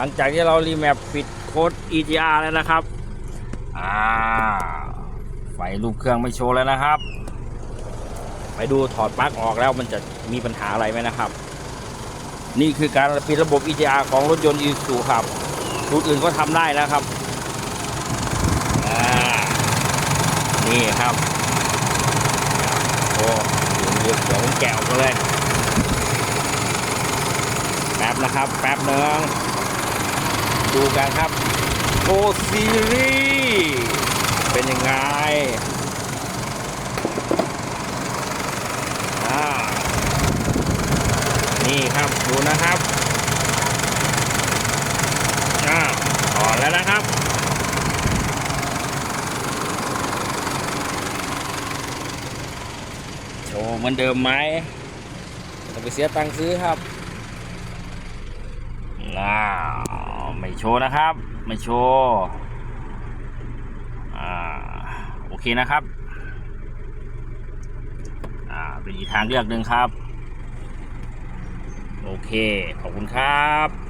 หลังจากที่เรารีแมปปิดโค้ด EGR แล้วนะครับ อ่า ไฟรูปเครื่องไม่โชว์แล้วนะครับ ไปดูถอดปลั๊กออกแล้วมันจะมีปัญหาอะไรไหมนะครับ นี่คือการปิดระบบ EGR ของรถยนต์ Isuzu ครับรุ่นอื่นก็ทำได้แล้วครับ นี่ครับ โอ้เดี๋ยวเดี๋ยวผมแกะออกมาเลย แป๊บนะครับ แป๊บหนึง ดูกันครับโอซีรีส์เป็นยังไงอ่านี่ครับดูนะครับอ่าถอดแล้วนะครับโชว์เหมือนเดิมไหมจะไปเสียตังค์ซื้อครับ น่า ไม่โชว์นะครับ ไม่โชว์อโอเคนะครับอ่าเป็นอีกทางเลือกหนึ่งครับ โอเค ขอบคุณครับ